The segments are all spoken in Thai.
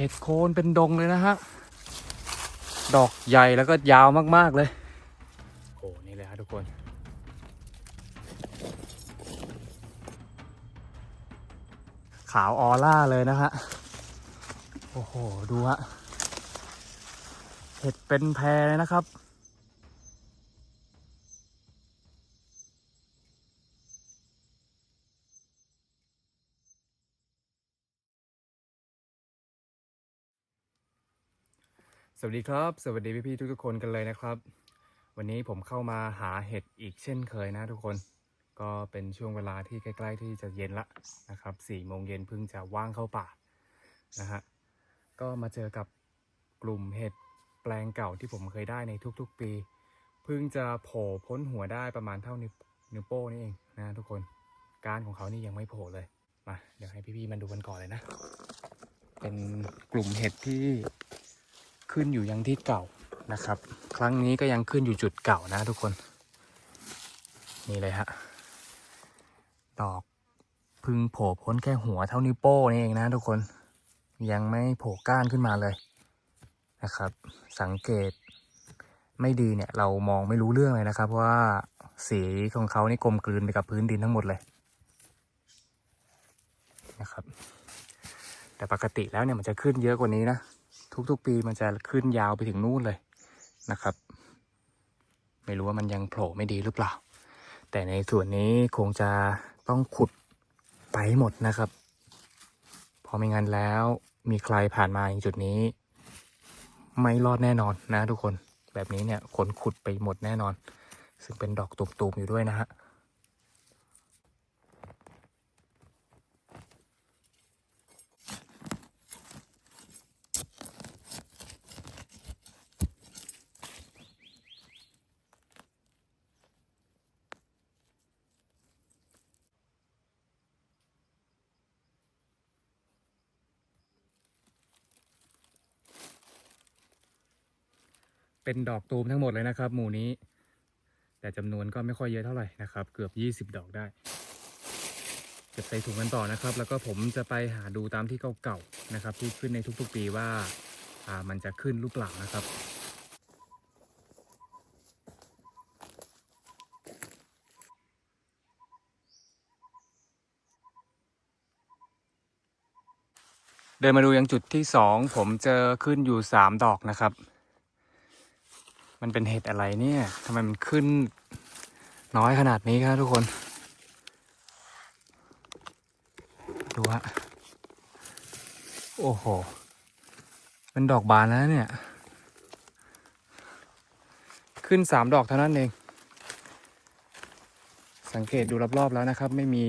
เห็ดโคนเป็นดงเลยนะฮะ ดอกใหญ่แล้วก็ยาวมากๆเลยโอ้นี่เลยฮะทุกคน ขาวออร่าเลยนะฮะ โอ้โห ดูฮะ เห็ดเป็นแพรเลยนะครับ สวัสดีครับ สวัสดีพี่ๆทุกๆคนกันเลยนะครับ วันนี้ผมเข้ามาหาเห็ดอีกเช่นเคยนะทุกคน ก็เป็นช่วงเวลาที่ใกล้ๆที่จะเย็นละนะครับสี่โมงเย็นเพิ่งจะว่างเข้าป่านะฮะก็มาเจอกับกลุ่มเห็ดแปลงเก่าที่ผมเคยได้ในทุกๆปี เพิ่งจะโผล่พ้นหัวได้ประมาณเท่านิ้วนิ้วโป้นี่เองนะทุกคนการของเขานี่ยังไม่โผล่เลยมาเดี๋ยวให้พี่ๆมันดูกันก่อนเลยนะ เป็นกลุ่มเห็ดที่ ขึ้นอยู่ยังที่เก่านะครับ ครั้งนี้ก็ยังขึ้นอยู่จุดเก่านะทุกคน นี่เลยฮะดอกพึ่งโผล่พ้นแค่หัวเท่านิ้วโป้นี่เองนะทุกคนยังไม่โผล่ก้านขึ้นมาเลยนะครับ สังเกตไม่ดีเนี่ยเรามองไม่รู้เรื่องเลยนะครับเพราะว่าสีของเขานี่กลมกลืนไปกับพื้นดินทั้งหมดเลยนะครับ แต่ปกติแล้วเนี่ยมันจะขึ้นเยอะกว่านี้นะ ทุกๆ ปีมันจะขึ้นยาวไปถึงนู่นเลยนะครับ ไม่รู้ว่ามันยังโผล่ไม่ดีหรือเปล่า แต่ในส่วนนี้คงจะต้องขุดไปหมดนะครับพอไม่งั้นแล้วมีใครผ่านมาอย่างจุดนี้ ไม่รอดแน่นอนนะทุกคนแบบนี้เนี่ยขนขุดไปหมดแน่นอน ซึ่งเป็นดอกตุ่มๆอยู่ด้วยนะฮะ เป็นดอกตูมทั้งหมดเลยนะครับ หมู่นี้ แต่จำนวนก็ไม่ค่อยเยอะเท่าไหร่นะครับ เกือบ 20 ดอกได้เก็บใส่ถุงกันต่อนะครับ แล้วก็ผมจะไปหาดูตามที่เก่าๆนะครับ ที่ขึ้นในทุกๆปีว่าอ่ามันจะขึ้นรือเปล่านะครับเดินมาดูยังจุดที่สองผมเจอขึ้นอยู่สามดอกนะครับ มันเป็นเห็ดอะไรเนี่ยทำไมมันขึ้นน้อยขนาดนี้ครับทุกคน ดูฮะ โอ้โห เป็นดอกบานแล้วเนี่ย ขึ้นสามดอกเท่านั้นเอง สังเกตดูรอบๆแล้วนะครับ ไม่มี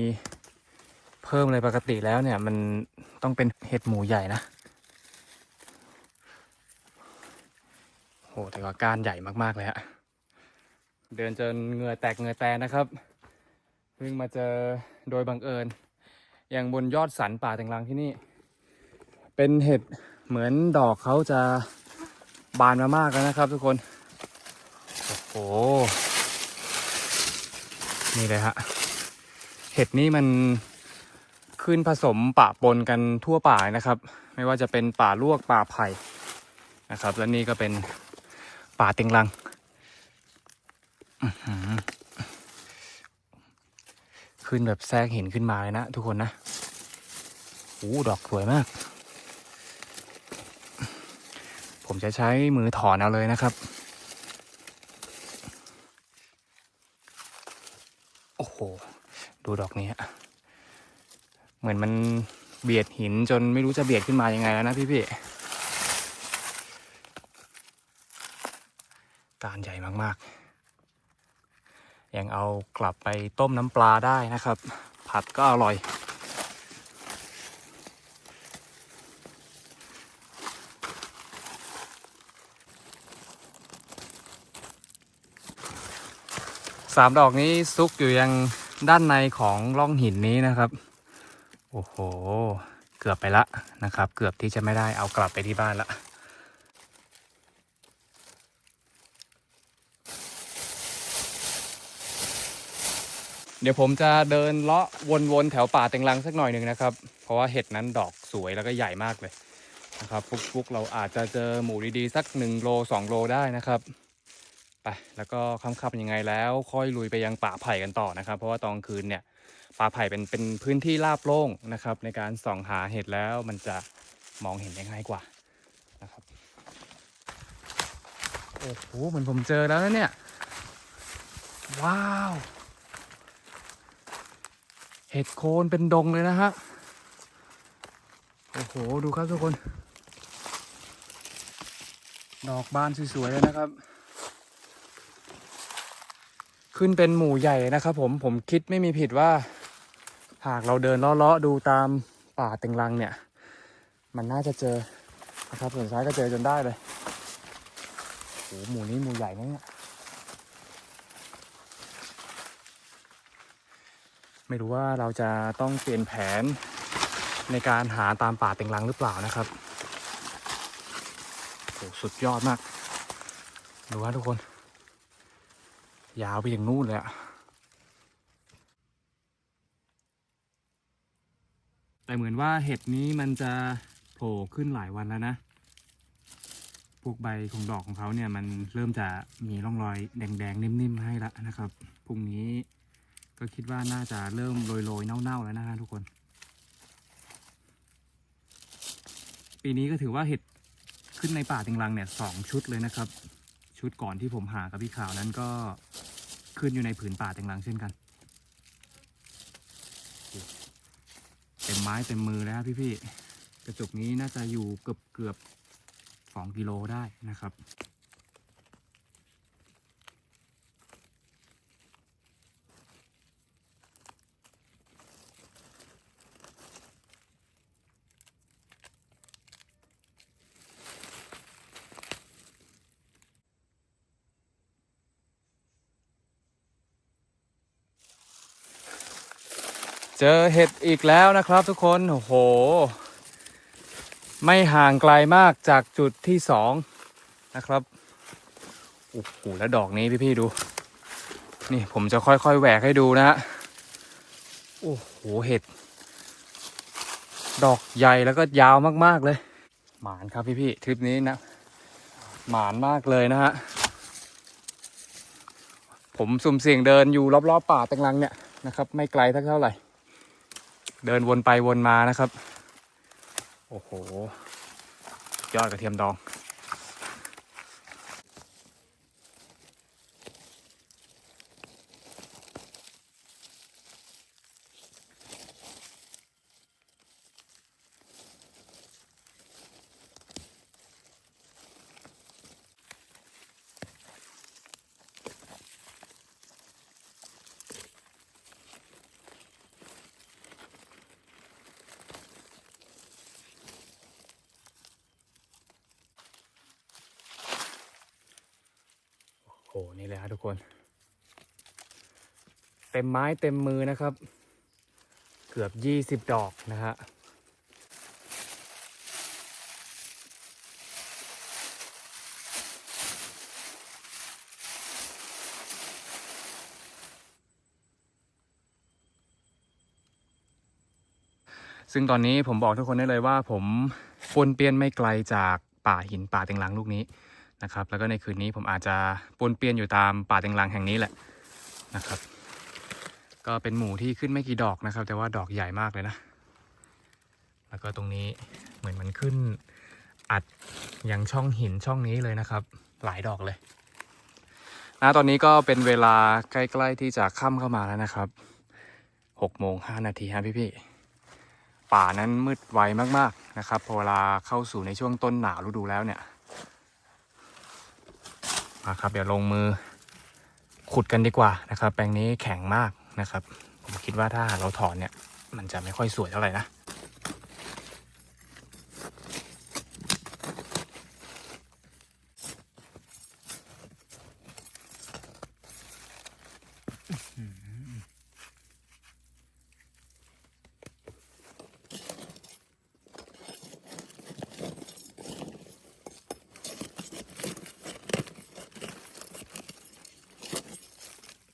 เพิ่มเลยปกติแล้วเนี่ย มันต้องเป็นเห็ดหมูใหญ่นะ หแต่ว่าก้านใหญ่มากๆเลยฮะเดินจนเหงื่อแตกเหงื่อแตนนะครับเพิ่งมาเจอโดยบังเอิญ อย่างบนยอดสันป่าแตงรังที่นี่ เป็นเห็ดเหมือนดอกเขาจะบานมามากแล้วนะครับ ทุกคนโอ้โหนี่เลยฮะเห็ดนี่มันขึ้นผสมปะปนกันทั่วป่านะครับ ไม่ว่าจะเป็นป่าลวกป่าไผ่นะครับ และนี่ก็เป็น ป่าเต็งรังขึ้นแบบแทรกหินขึ้นมาเลยนะ ทุกคนนะโอ้ดอกสวยมาก ผมจะใช้มือถอนเอาเลยนะครับ โอ้โห ดูดอกนี้ฮะเหมือนมันเบียดหินจนไม่รู้จะเบียดขึ้นมายังไงแล้วนะพี่พี่ การใหญ่มากๆ ยังเอากลับไปต้มน้ำปลาได้นะครับ ผัดก็อร่อย สามดอกนี้ซุกอยู่ยังด้านในของร่องหินนี้นะครับ โอ้โห เกือบไปละนะครับ เกือบที่จะไม่ได้เอากลับไปที่บ้านละ เดี๋ยวผมจะเดินเลาะวนๆแถวป่าเต็งรังสักหน่อยหนึ่งนะครับ เพราะว่าเห็ดนั้นดอกสวยแล้วก็ใหญ่มากเลยนะครับฟุกๆเราอาจจะเจอหมูดีๆสัก1โล2โลได้นะครับไปแล้วก็ค่ำๆยังไงแล้วค่อยลุยไปยังป่าไผ่กันต่อนะครับ เพราะว่าตอนคืนเนี่ยป่าไผ่เป็นเป็นพื้นที่ราบโล่งนะครับ ในการส่องหาเห็ดแล้วมันจะมองเห็นได้ง่ายกว่านะครับโอ้โหเหมือนผมเจอแล้วนะเนี่ย ว้าว เห็ดโคนเป็นดงเลยนะฮะ โอ้โห ดูครับทุกคน ดอกบานสวยๆเลยนะครับ ขึ้นเป็นหมู่ใหญ่นะครับผม ผมคิดไม่มีผิดว่า หากเราเดินเลาะๆดูตามป่าเต็งรังเนี่ย มันน่าจะเจอนะครับสุดท้ายก็เจอจนได้เลยโอ้โหหมู่นี้หมู่ใหญ่นะเนี่ย ไม่รู้ว่าเราจะต้องเปลี่ยนแผนในการหาตามป่าเต็งรังหรือเปล่านะครับโอ้โหสุดยอดมาก ดูว่าทุกคน ยาวไปถึงนู่นเลยอะแต่เหมือนว่าเห็ดนี้มันจะโผล่ขึ้นหลายวันแล้วนะ พวกใบของดอกของเขาเนี่ยมันเริ่มจะมีร่องรอยแดงๆ นิ่มๆ ให้แล้วนะครับ พรุ่งนี้ ก็คิดว่าน่าจะเริ่มโรยๆเน่าๆแล้วนะฮะทุกคน ปีนี้ก็ถือว่าเห็ดขึ้นในป่าติงรังเนี่ยสองชุดเลยนะครับ ชุดก่อนที่ผมหากับพี่ขาวนั้นก็ขึ้นอยู่ในผืนป่าต็งรังเช่นกันเต็มไม้เต็มมือแล้วพี่ๆกระจุกนี้น่าจะอยู่เกือบเกือบสองกิโลได้นะครับ เจอเห็ดอีกแล้วนะครับทุกคน โอ้โห ไม่ห่างไกลมากจากจุดที่สองนะครับโอ้โหแล้วดอกนี้พี่ๆดู นี่ผมจะค่อยๆแหวกให้ดูนะฮะโอ้โหเห็ด ดอกใหญ่แล้วก็ยาวมากๆเลย หมานครับพี่ๆทริปนี้นะ หมานมากเลยนะฮะผมสุ่มเสี่ยงเดินอยู่รอบๆป่าแตงลังเนี่ยนะครับ ไม่ไกลเท่าไหร่ เดินวนไปวนมานะครับ โอ้โห ยอดกระเทียมดอง โหนี่เลยฮะทุกคน เต็มไม้เต็มมือนะครับ เกือบยี่สิบดอกนะฮะซึ่งตอนนี้ผมบอกทุกคนได้เลยว่าผมปวนเปี้ยนไม่ไกลจากป่าหินป่าเต็งลังลูกนี้ นะครับ แล้วก็ในคืนนี้ผมอาจจะปนเปียนอยู่ตามป่าเต็งรังแห่งนี้แหละนะครับ ก็เป็นหมู่ที่ขึ้นไม่กี่ดอกนะครับ แต่ว่าดอกใหญ่มากเลยนะ แล้วก็ตรงนี้เหมือนมันขึ้นอัดอยังช่องหินช่องนี้เลยนะครับ หลายดอกเลยนะตอนนี้ก็เป็นเวลาใกล้ๆที่จะค่ำเข้ามาแล้วนะครับหกโมงห้านาทีฮะพี่ๆป่านั้นมืดไวมากๆนะครับพอเวลาเข้าสู่ในช่วงต้นหนาวฤดูแล้วเนี่ย มาครับ เดี๋ยวลงมือขุดกันดีกว่านะครับ แปลงนี้แข็งมากนะครับ ผมคิดว่าถ้าเราถอนเนี่ย มันจะไม่ค่อยสวยเท่าไหร่นะ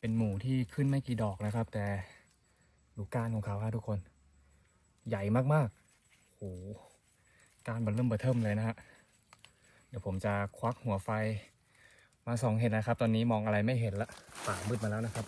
เป็นหมูที่ขึ้ นไม่กี่ดอกนะครับ แต่ดูก้านของเขาครับทุกคน ใหญ่มากๆโหการบันเริ่มเบอร์เทิมเลยนะฮะเดี๋ยวผมจะควักหัวไฟมาส่องเห็นนะครับ ตอนนี้มองอะไรไม่เห็นละป่ามืดมาแล้วนะครับ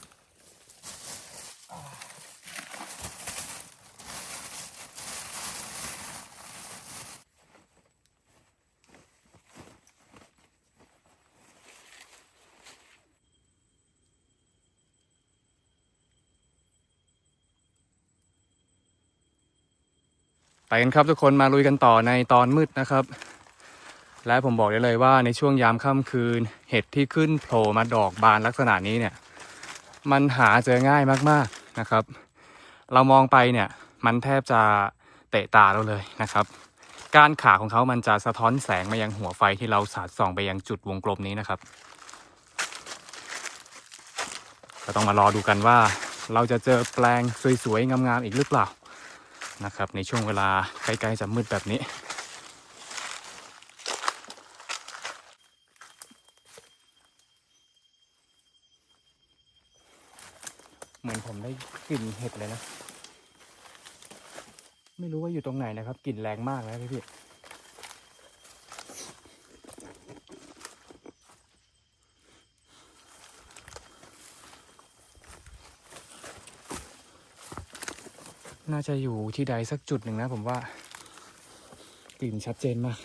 ไปกันครับทุกคนมาลุยกันต่อในตอนมืดนะครับ และผมบอกได้เลยว่าในช่วงยามค่ำคืน เห็ดที่ขึ้นโผล่มาดอกบานลักษณะนี้เนี่ย มันหาเจอง่ายมากๆนะครับ เรามองไปเนี่ยมันแทบจะเตะตาเราเลยนะครับการขาของเขามันจะสะท้อนแสงมายังหัวไฟที่เราสาดส่องไปยังจุดวงกลมนี้นะครับก็ต้องมารอดูกันว่าเราจะเจอแปลงสวยๆงามๆอีกหรือเปล่า นะครับ ในช่วงเวลาใกล้ๆจะมืดแบบนี้ เหมือนผมได้กลิ่นเห็ดเลยนะ ไม่รู้ว่าอยู่ตรงไหนนะครับกลิ่นแรงมากเลยพี่พี่ น่าจะอยู่ที่ใดสักจุดหนึ่งนะผมว่ากลิ่นชัดเจนมาก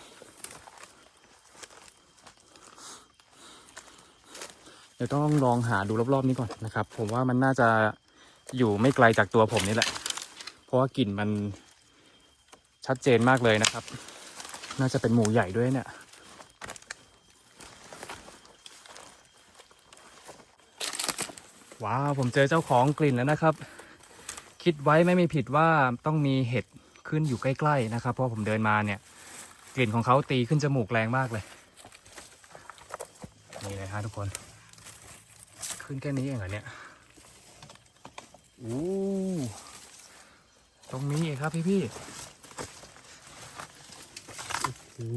เดี๋ยวต้องลองหาดูรอบๆนี้ก่อนนะครับ ผมว่ามันน่าจะอยู่ไม่ไกลจากตัวผมนี่แหละ เพราะว่ากลิ่นมันชัดเจนมากเลยนะครับ น่าจะเป็นหมูใหญ่ด้วยเนี่ยว้าวผมเจอเจ้าของกลิ่นแล้วนะครับ คิดไว้ไม่มีผิดว่าต้องมีเห็ดขึ้นอยู่ใกล้ ๆ นะครับ เพราะผมเดินมาเนี่ย กลิ่นของเขาตีขึ้นจมูกแรงมากเลย นี่เลยฮะทุกคน ขึ้นแค่นี้เองเหรอเนี่ยอู้ตรงนี้เองครับพี่พี่ๆโอ้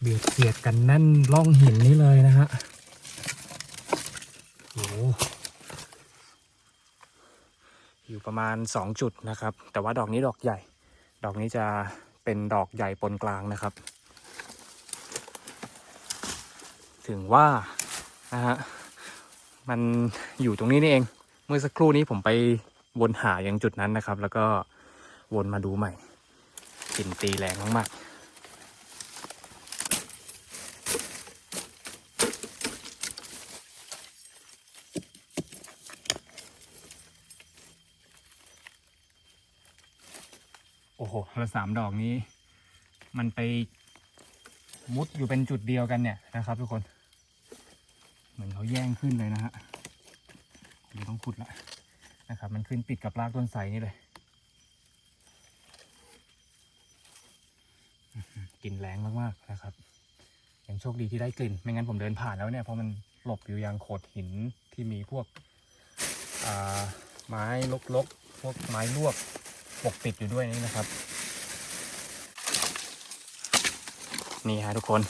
เบียดเสียดกันแน่นร่องหินนี้เลยนะฮะโอ้โห อยู่ประมาณสองจุดนะครับ แต่ว่าดอกนี้ดอกใหญ่ ดอกนี้จะเป็นดอกใหญ่ปนกลางนะครับ ถึงว่านะฮะมันอยู่ตรงนี้นี่เอง เมื่อสักครู่นี้ผมไปวนหาอย่างจุดนั้นนะครับ แล้วก็วนมาดูใหม่กลิ่นตีแรงมากๆ โอ้โห แล้วสามดอกนี้ มันไปมุดอยู่เป็นจุดเดียวกันเนี่ยนะครับทุกคน เหมือนเขาแย่งขึ้นเลยนะฮะเดี๋ยวต้องขุดละนะครับ มันขึ้นติดกับรากต้นไทรนี่เลย กลิ่นแรงมากๆนะครับยังโชคดีที่ได้กลิ่น ไม่งั้นผมเดินผ่านแล้วเนี่ยเพราะมันหลบอยู่ยังโขดหินที่มีพวกไม้ลกๆ พวกไม้ลวก ปกติดอยู่ด้วยนี่นะครับ นี่ฮะทุกคน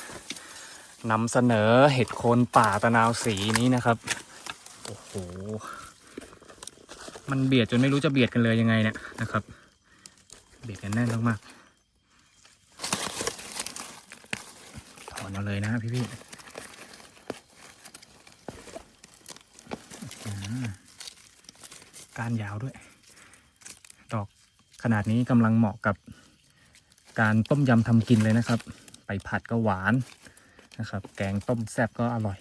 นำเสนอเห็ดโคนป่าตะนาวสีนี้นะครับ โอ้โห มันเบียดจนไม่รู้จะเบียดกันเลยยังไงเนี่ยนะครับ เบียดกันแน่นมากๆถอนเอาเลยนะพี่พี่ๆกานยาวด้วย นาดนี้กำลังเหมาะกับการต้มยำทำกินเลยนะครับ ไปผัดก็หวานนะครับ แกงต้มแซ่บก็อร่อย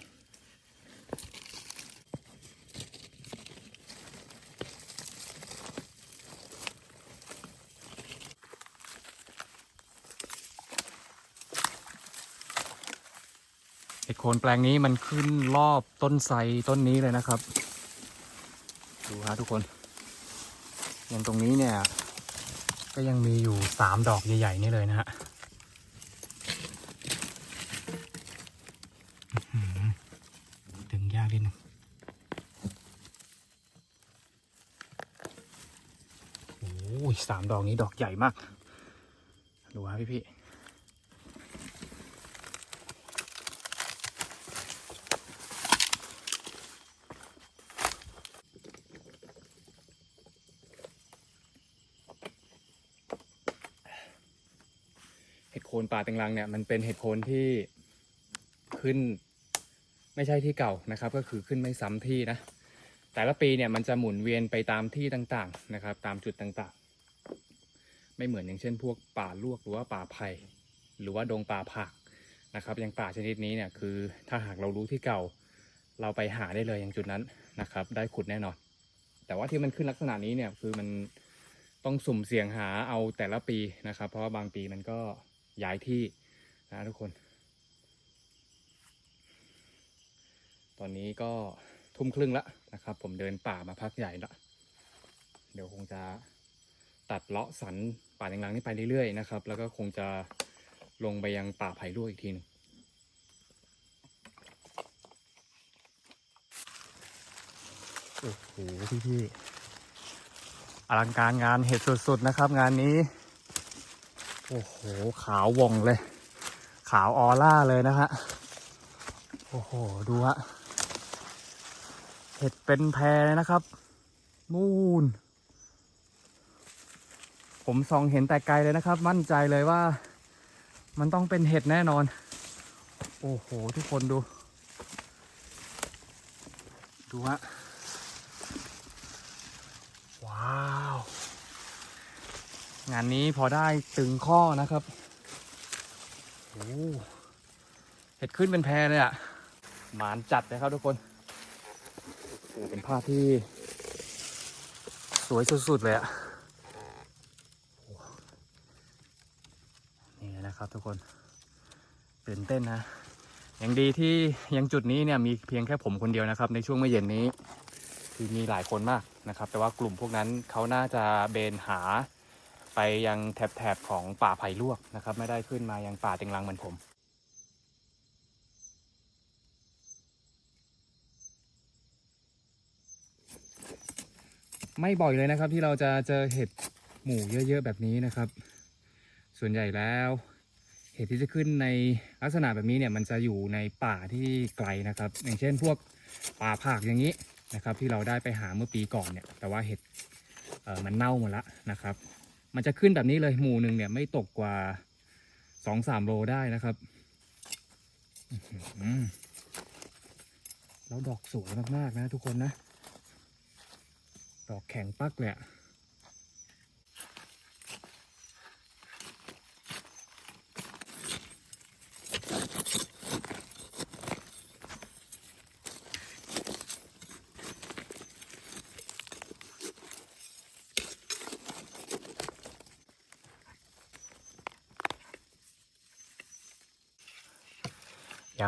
เห็ดโคนแปลงนี้มันขึ้นรอบต้นไทรต้นนี้เลยนะครับ ดูฮะทุกคนอย่างตรงนี้เนี่ย ก็ยังมีอยู่สามดอกใหญ่ ๆ นี่เลยนะฮะดึงยากนิดนึงโอ้ยสามดอกนี้ดอกใหญ่มาก ดูฮะพี่พี่ ห็ดโคน ป่าแตงรังเนี่ยมันเป็นเห็ดโคนที่ขึ้นไม่ใช่ที่เก่านะครับ ก็คือขึ้นไม่ซ้ำที่นะ แต่ละปีเนี่ยมันจะหมุนเวียนไปตามที่ต่างๆนะครับ ตามจุดต่างๆ ไม่เหมือนอย่างเช่น พวกป่าลวกหรือว่าป่าไผ่หรือว่าดงป่าผักนะครับอย่างป่าชนิดนี้เนี่ยคือถ้าหากเรารู้ที่เก่า เราไปหาได้เลยอย่างจุดนั้นนะครับ ได้ขุดแน่นอน แต่ว่าที่มันขึ้นลักษณะนี้เนี่ยคือมันต้องสุ่มเสี่ยงหาเอาแต่ละปีนะครับ เพราะว่าบางปีมันก็ ย้ายที่นะทุกคน ตอนนี้ก็ทุ่มครึ่งแล้วนะครับ ผมเดินป่ามาพักใหญ่ละเดี๋ยวคงจะตัดเลาะสันป่าแดงลังๆนี่ไปเรื่อยๆนะครับ แล้วก็คงจะลงไปยังป่าไผ่ลวกอีกทีหนึงโอ้โหพี่พี่ๆอลังการงานเห็ดสุดๆนะครับ งานนี้ โอ้โห ขาวว่องเลย ขาวออร่าเลยนะฮะ โอ้โห ดูฮะ เห็ดเป็นแพรเลยนะครับ นู่น ผมส่องเห็นแต่ไกลเลยนะครับ มั่นใจเลยว่า มันต้องเป็นเห็ดแน่นอน โอ้โห ทุกคนดู ดูฮะ ว้าว งานนี้พอได้ตึงข้อนะครับโอ้เห็ดขึ้นเป็นแพรเลยอะ่ะ หมานจัดเลยครับทุกคน เป็นภาพที่ สวยสุดๆเลยอะ่ะนี่นะครับทุกคนตื่นเต้นนะอย่างดีที่ยังจุดนี้เนี่ยมีเพียงแค่ผมคนเดียวนะครับ ในช่วงเมื่อเย็นนี้คือมีหลายคนมากนะครับ แต่ว่ากลุ่มพวกนั้นเขาน่าจะเบนหา ไปยังแถบๆของป่าไผ่ลวกนะครับ ไม่ได้ขึ้นมายังป่าเต็งรังเหมือนผมไม่บ่อยเลยนะครับที่เราจะเจอเห็ดหมู่เยอะๆแบบนี้นะครับ ส่วนใหญ่แล้วเห็ดที่จะขึ้นในลักษณะแบบนี้เนี่ยมันจะอยู่ในป่าที่ไกลนะครับ อย่างเช่นพวกป่าผักอย่างนี้นะครับ ที่เราได้ไปหาเมื่อปีก่อนเนี่ยแต่ว่าเห็ดมันเน่าหมดละนะครับ มันจะขึ้นแบบนี้เลยหมู่หนึ่งเนี่ยไม่ตกกว่าสองสามโลได้นะครับแล้วดอกสวยมากๆนะทุกคนนะ ดอกแข็งปักเลยอะ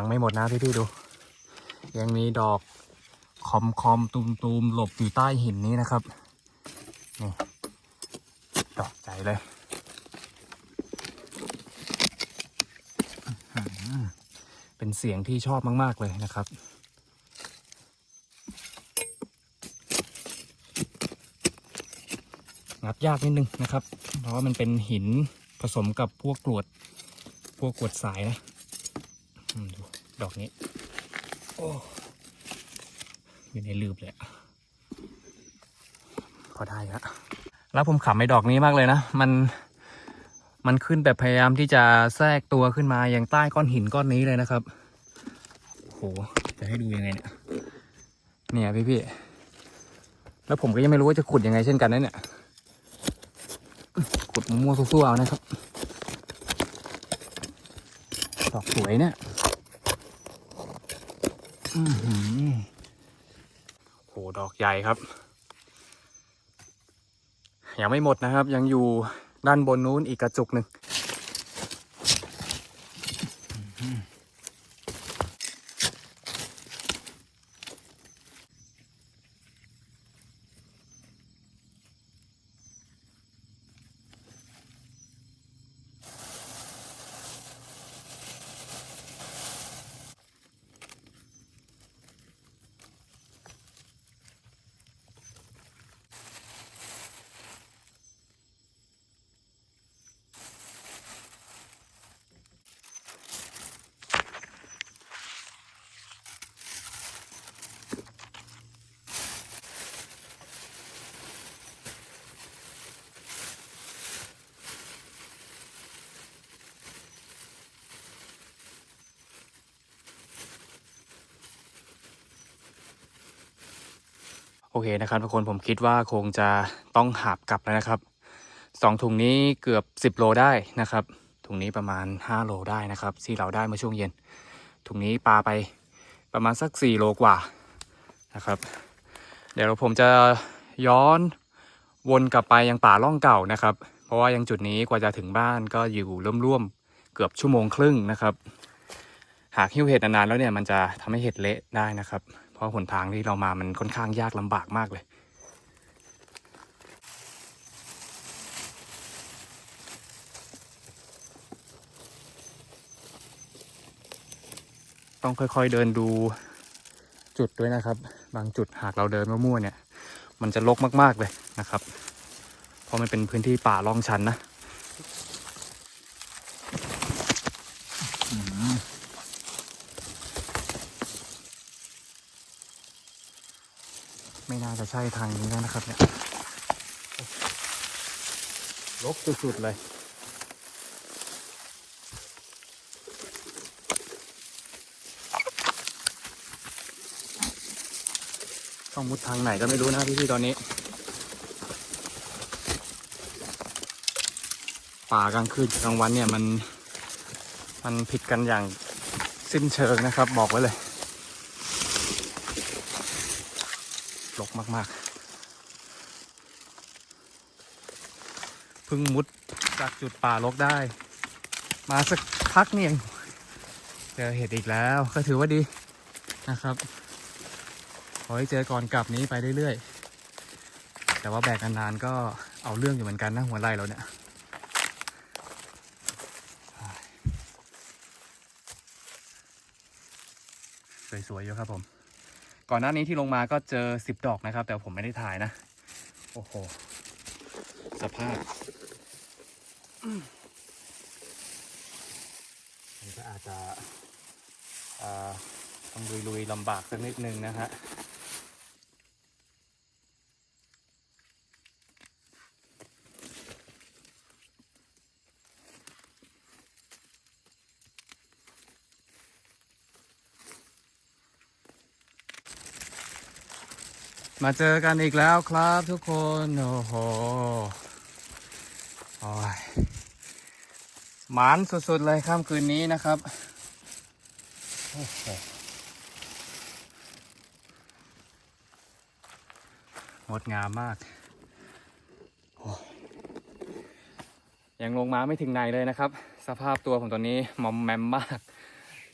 ยังไม่หมดนะพี่พี่ๆดู ยังมีดอกคอมคอมตูมตูมหลบอยู่ใต้หินนี้นะครับ นี่ดอกใหญ่เลย เป็นเสียงที่ชอบมาก ๆ เลยนะครับงัดยากนิดนึงนะครับ เพราะว่ามันเป็นหินผสมกับพวกกรวด พวกกรวดสายนะดู ดอกนี้ โอ้อยู่ในลืบเลยพอได้ละแล้วผมขำไอ้ดอกนี้มากเลยนะ มันมันขึ้นแบบพยายามที่จะแทรกตัวขึ้นมาอย่างใต้ก้อนหินก้อนนี้เลยนะครับโหจะให้ดูยังไงเนี่ยเนี่ยพี่พี่แล้วผมก็ยังไม่รู้ว่าจะขุดยังไงเช่นกันนะเนี่ยขุดมั่วๆสู้ๆเอานะครับดอกสวยเนี่ย โหดอกใหญ่ครับ ยังไม่หมดนะครับ ยังอยู่ด้านบนนู้นอีกกระจุกหนึ่ง โอเคนะครับทุกคนผมคิดว่าคงจะต้องหาบกลับแล้วนะครับสองถุงนี้เกือบ 10 โลได้นะครับ ถุงนี้ประมาณ 5 โลได้นะครับที่เราได้เมื่อช่วงเย็น ถุงนี้ปลาไปประมาณสัก 4 โลกว่านะครับ เดี๋ยวผมจะย้อนวนกลับไปยังป่าล่องเก่านะครับ เพราะว่ายังจุดนี้กว่าจะถึงบ้านก็อยู่ร่วมๆเกือบชั่วโมงครึ่งนะครับ หากหิ้วเห็ดนานๆแล้วเนี่ยมันจะทำให้เห็ดเละได้นะครับ ราะหนทางที่เรามามันค่อนข้างยากลำบากมากเลย ต้องค่อยๆเดินดูจุดด้วยนะครับ บางจุดหากเราเดินมั่วๆเนี่ย มันจะรกมากๆเลยนะครับ เพราะมันเป็นพื้นที่ป่าล่องชันนะ ไม่น่าจะใช่ทางนี้แล้วนะครับเนี่ยรกสุดๆเลยต้องมุดทางไหนก็ไม่รู้นะพี่ๆตอนนี้ ป่ากลางคืนกลางวันเนี่ยมัน มันผิดกันอย่างสิ้นเชิงนะครับ บอกไว้เลยรก มาก ๆพิ่งมุดจากจุดป่ารกได้ มาสักพักนี่เองเจอเห็ดอีกแล้วก็ถือว่าดีนะครับขอให้เจอก่อนกลับนี้ไปเรื่อยๆ แต่ว่าแบกนานๆก็เอาเรื่องอยู่เหมือนกันนะหัวไหล่เราเนี่ยสวยๆอยู่ครับผม ก่อนหน้านี้ที่ลงมาก็เจอสิบดอกนะครับ แต่ผมไม่ได้ถ่ายนะ โอ้โห สภาพมันก็อาจจะต้องลุยๆลำบากสักนิดนึงนะฮะ มาเจอกันอีกแล้วครับทุกคน โอ้โหโอ้ยหมานสุดๆเลยค่ำคืนนี้นะครับ โอ้โหงดงามมากโอ้ยยังลงมาไม่ถึงไหนเลยนะครับ สภาพตัวผมตอนนี้มอมแมมมาก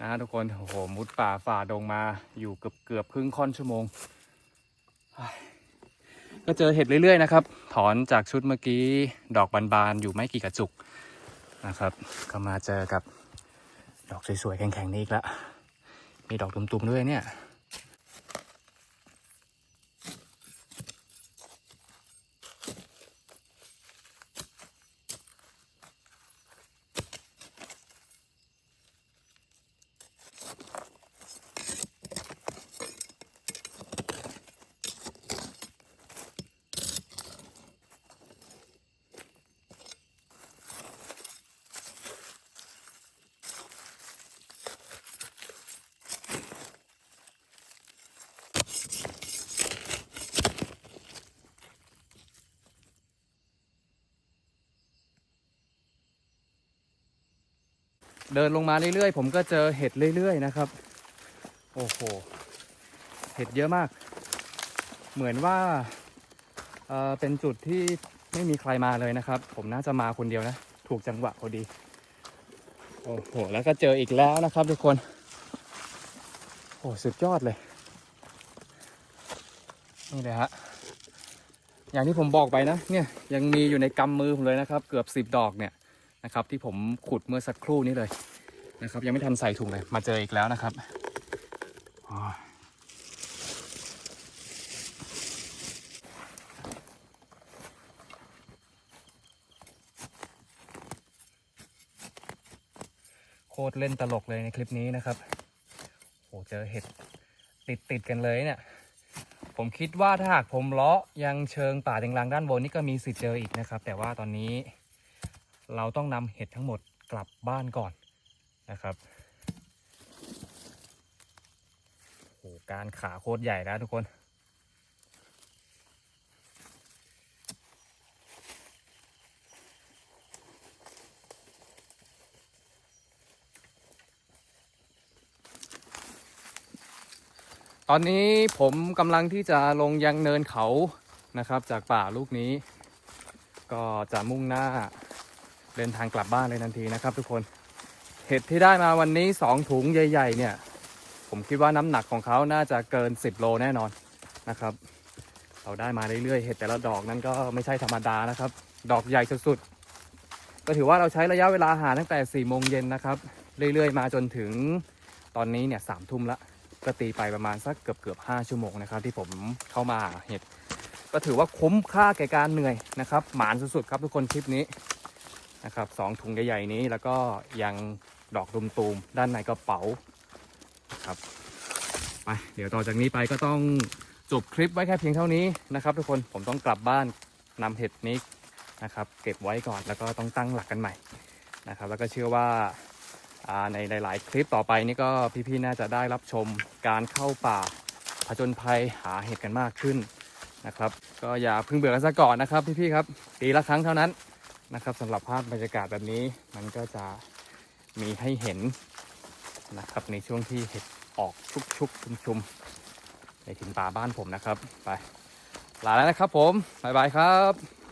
นะทุกคน โอ้โห มุดป่าฝ่าดงมาอยู่เกือบเกือบครึ่งค่อนชั่วโมง ก็เจอเห็ดเรื่อยๆนะครับ ถอนจากชุดเมื่อกี้ดอกบานๆอยู่ไม่กี่กระจุกนะครับ ก็มาเจอกับดอกสวยๆแข็งๆนี้อีกแล้วมีดอกตุ่มๆด้วยเนี่ย เดินลงมาเรื่อยๆ ผมก็เจอเห็ดเรื่อยๆนะครับ โอ้โห เห็ดเยอะมาก เหมือนว่าเอ่อเป็นจุดที่ไม่มีใครมาเลยนะครับ ผมน่าจะมาคนเดียวนะ ถูกจังหวะพอดี โอ้โห แล้วก็เจออีกแล้วนะครับทุกคน โอ้สุดยอดเลย นี่เลยฮะ อย่างที่ผมบอกไปนะ เนี่ยยังมีอยู่ในกำมือผมเลยนะครับ เกือบสิบดอกเนี่ยนะครับที่ผมขุดเมื่อสักครู่นี้เลย นะครับ ยังไม่ทันใส่ถุงเลย มาเจออีกแล้วนะครับโคตรเล่นตลกเลยในคลิปนี้นะครับโหเจอเห็ดติดติดกันเลยเนี่ย ผมคิดว่าถ้าหากผมเลาะยังเชิงป่าเด็งรังด้านบนนี่ก็มีสิทธิ์เจออีกนะครับ แต่ว่าตอนนี้เราต้องนำเห็ดทั้งหมดกลับบ้านก่อน นะครับโอ้การขาโคตรใหญ่นะทุกคน ตอนนี้ผมกำลังที่จะลงยังเนินเขานะครับ จากป่าลูกนี้ ก็จะมุ่งหน้าเดินทางกลับบ้านเลยทันทีนะครับทุกคน เห็ดที่ได้มาวันนี้สองถุงใหญ่ ๆ เนี่ย ผมคิดว่าน้ำหนักของเขาน่าจะเกิน 10 โลแน่นอนนะครับ เราได้มาเรื่อยๆ เห็ดแต่ละดอกนั้นก็ไม่ใช่ธรรมดานะครับ ดอกใหญ่สุดๆ ก็ถือว่าเราใช้ระยะเวลาหาตั้งแต่4ี่โมงเย็นนะครับ เรื่อยๆ มาจนถึงตอนนี้เนี่ยสามทุ่มละก็ตีไปประมาณสักเกือบเกือบห้าชั่วโมงนะครับ ที่ผมเข้ามาหาเห็ดก็ถือว่าคุ้มค่าแก่การเหนื่อยนะครับ หมานสุดๆครับทุกคนคลิปนี้นะครับสองถุงใหญ่ๆนี้แล้วก็ยัง ดอกรุมตูมด้านในกระเป๋าครับไปเดี๋ยวต่อจากนี้ไปก็ต้องจบคลิปไว้แค่เพียงเท่านี้นะครับ ทุกคนผมต้องกลับบ้านนำเห็ดนี้นะครับ เก็บไว้ก่อนแล้วก็ต้องตั้งหลักกันใหม่นะครับ แล้วก็เชื่อว่าอ่าในหลายๆคลิปต่อไปนี่ก็พี่ๆน่าจะได้รับชมการเข้าป่าผจญภัยหาเห็ดกันมากขึ้นนะครับ ก็อย่าเพิ่งเบื่อกันซะก่อนนะครับพี่ๆครับปีละครั้งเท่านั้นนะครับสำหรับภาพบรรยากาศแบบนี้มันก็จะ มีให้เห็นนะครับ ในช่วงที่เห็ดออกชุกชุกชุมชุมในถิ่นป่าบ้านผมนะครับ ไปลาแล้วนะครับผม บ๊ายบายครับ